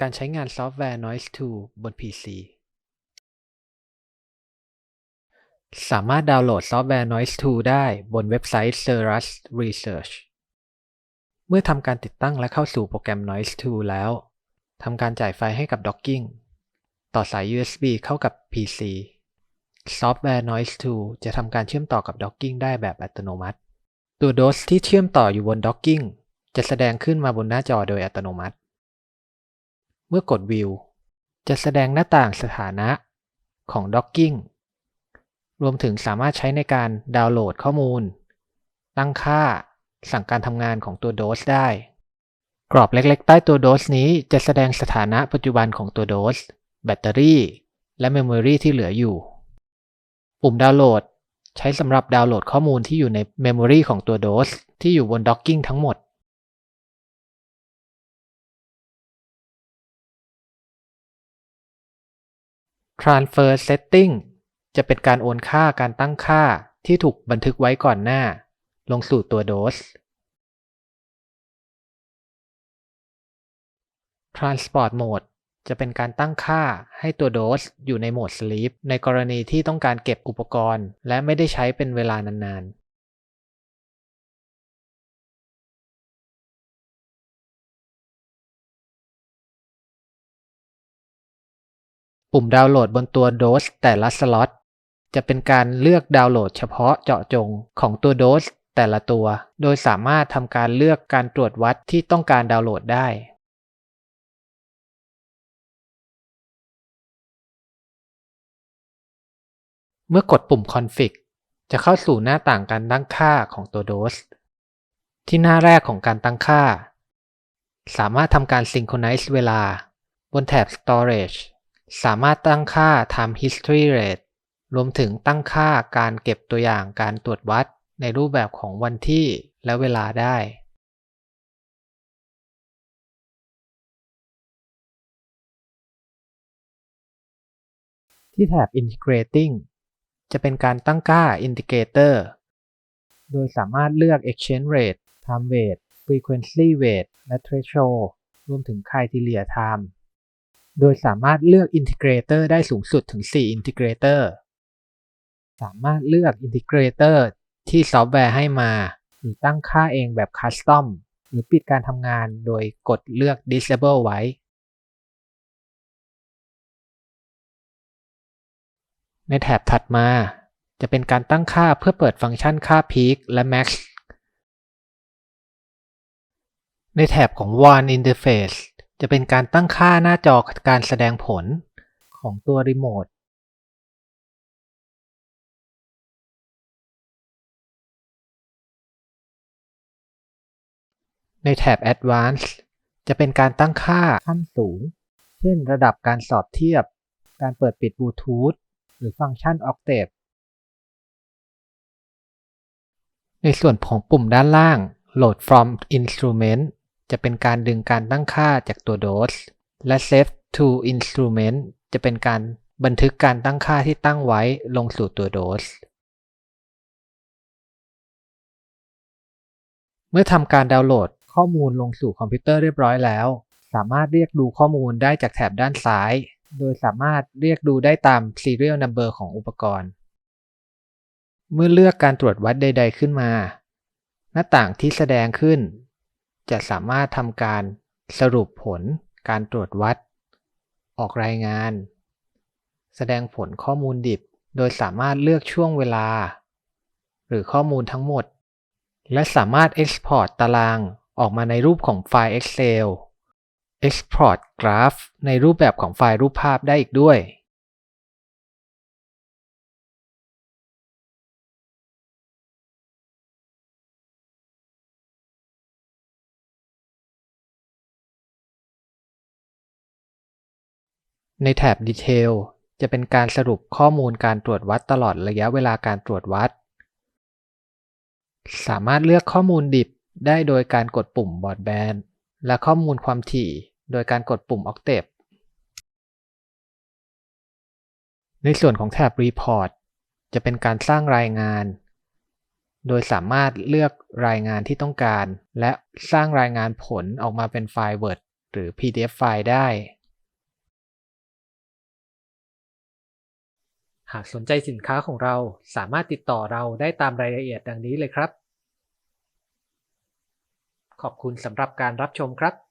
การใช้งานซอฟต์แวร์ Noise Tool บน PC สามารถดาวน์โหลดซอฟต์แวร์ Noise Tool ได้บนเว็บไซต์ Cirrus Research เมื่อทำการติดตั้งและเข้าสู่โปรแกรม Noise Tool แล้ว ทำการจ่ายไฟให้กับ Docking ต่อสาย USB เข้ากับ PC ซอฟต์แวร์ Noise Tool จะทำการเชื่อมต่อกับ Docking ได้แบบอัตโนมัติ ตัว DOS ที่เชื่อมต่ออยู่บน Docking จะแสดงขึ้นมาบนหน้าจอโดยอัตโนมัติ เมื่อกด View จะแสดงหน้าต่างสถานะของ Docking รวมถึงสามารถใช้ในการดาวน์โหลดข้อมูล ตั้งค่า สั่งการทำงานของตัว DOS ได้ กรอบเล็กๆ ใต้ตัว DOS นี้จะแสดงสถานะปัจจุบันของตัว DOS แบตเตอรี่ และเมมโมรีที่เหลืออยู่ ปุ่มดาวน์โหลด ใช้สำหรับดาวน์โหลดข้อมูลที่อยู่ในเมมโมรีของตัว DOS ที่อยู่บน Docking ทั้งหมด Transfer Setting จะเป็นการโอนค่าการตั้งค่าที่ถูกบันทึกไว้ก่อนหน้า ลงสู่ตัวโดส Transport Mode จะเป็นการตั้งค่าให้ตัวโดสอยู่ในโหมด Sleep ในกรณีที่ต้องการเก็บอุปกรณ์ และไม่ได้ใช้เป็นเวลานานๆ ปุ่มดาวน์โหลดบนตัว DOS แต่ละสล็อตจะเป็นการเลือกดาวน์โหลดเฉพาะเจาะจงของตัว DOS แต่ละตัว โดยสามารถทำการเลือกการตรวจวัดที่ต้องการดาวน์โหลดได้ เมื่อกดปุ่ม Config จะเข้าสู่หน้าต่างการตั้งค่าของตัว DOS ที่หน้าแรกของการตั้งค่า สามารถทำการ Synchronize เวลา บนแถบ Storage สามารถตั้งค่า Time History Rate รวมถึงตั้งค่าการเก็บตัวอย่างการตรวจวัดในรูปแบบของวันที่และเวลาได้ ที่แถบ Integrating จะเป็นการตั้งค่า Indicator โดยสามารถเลือก Exchange Rate Time Weight Frequency Weight และ Threshold รวมถึง Criteria Time โดยสามารถเลือก Integrator ได้สูงสุดถึง 4 Integrator สามารถเลือก Integrator ที่ซอฟต์แวร์ให้มา หรือตั้งค่าเองแบบ Custom หรือปิดการทำงานโดยกดเลือก Disable ไว้ ในแถบถัดมา จะเป็นการตั้งค่าเพื่อเปิดฟังก์ชันค่า Peak และ Max ในแถบของ WAN Interface จะเป็นการตั้งค่าหน้าจอการแสดงผลของตัวรีโมทในแถบ Advanced จะเป็นการตั้งค่าขั้นสูง เช่นระดับการสอบเทียบ การเปิดปิดบลูทูธหรือฟังก์ชัน Octave ในส่วนของปุ่มด้านล่าง Load from Instrument จะเป็นการดึงการตั้งค่าจากตัว DOS และ Save to Instrument จะเป็นการบันทึกการตั้งค่าที่ตั้งไว้ลงสู่ตัว DOS เมื่อทำการดาวน์โหลดข้อมูลลงสู่คอมพิวเตอร์เรียบร้อยแล้ว สามารถเรียกดูข้อมูลได้จากแถบด้านซ้าย โดยสามารถเรียกดูได้ตาม Serial Number ของอุปกรณ์ เมื่อเลือกการตรวจวัดใด ๆ ขึ้นมา หน้าต่างที่แสดงขึ้น จะสามารถทำการสรุปผลการตรวจวัด ออกรายงาน แสดงผลข้อมูลดิบ โดยสามารถเลือกช่วงเวลา หรือข้อมูลทั้งหมด และสามารถ Export ตารางออกมาในรูปของไฟล์ Excel Export Graph ในรูปแบบของไฟล์รูปภาพได้อีกด้วย ในแถบ Detail จะเป็นการสรุปข้อมูลการตรวจวัดตลอดระยะเวลาการตรวจวัด สามารถเลือกข้อมูลดิบได้โดยการกดปุ่ม Broadband และข้อมูลความถี่โดยการกดปุ่ม Octave ในส่วนของแถบ Report จะเป็นการสร้างรายงาน โดยสามารถเลือกรายงานที่ต้องการ และสร้างรายงานผลออกมาเป็นไฟล์ Word หรือรือ PDF ไฟล์ได้ หากสนใจสินค้าของเราสามารถติดต่อเราได้ตามรายละเอียดดังนี้เลยครับ ขอบคุณสำหรับการรับชมครับ